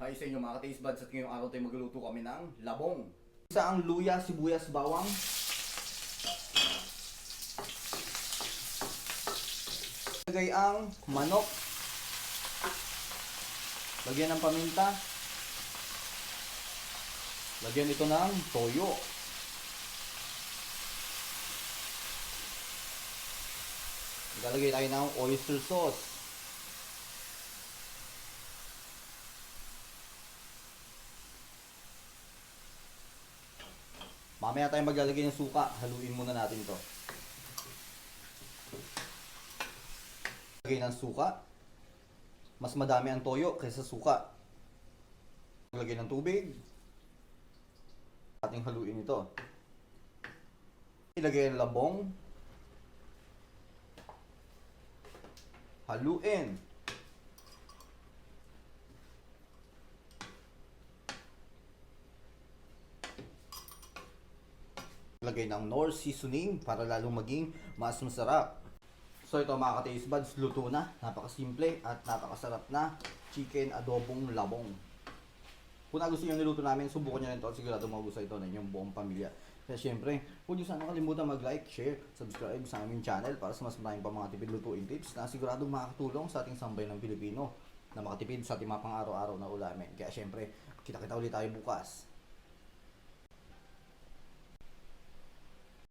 Hi sa inyo mga ka-taste buds at ngayong araw tayo magluluto kami ng labong. Isa ang luya, sibuyas, bawang. Lagay ang manok. Lagyan ng paminta. Lagyan ito ng toyo. Lalagay tayo ng oyster sauce. Mamaya tayo maglalagay ng suka. Haluin muna natin to. Lagay ng suka. Mas madami ang toyo kaysa suka. Lagay ng tubig. Ating haluin ito. Ilagay ang labong. Haluin. Lagay ng Nor seasoning para lalong maging mas masarap. So ito mga ka-taste buds, luto na. Napakasimple at napakasarap na chicken adobong labong. Kung nyo yung niluto namin, subukan nyo rin ito at sigurado magugustuhan ito ng inyong buong pamilya. Kaya syempre, huwag nyo sana kalimutan mag-like, share, subscribe sa aming channel para sa mas maraming pa mga tipid lutuin tips na siguradong makakatulong sa ating sambay ng Pilipino na makatipid sa ating mga pang-araw-araw na ulamin. Kaya syempre, kita-kita ulit tayo bukas.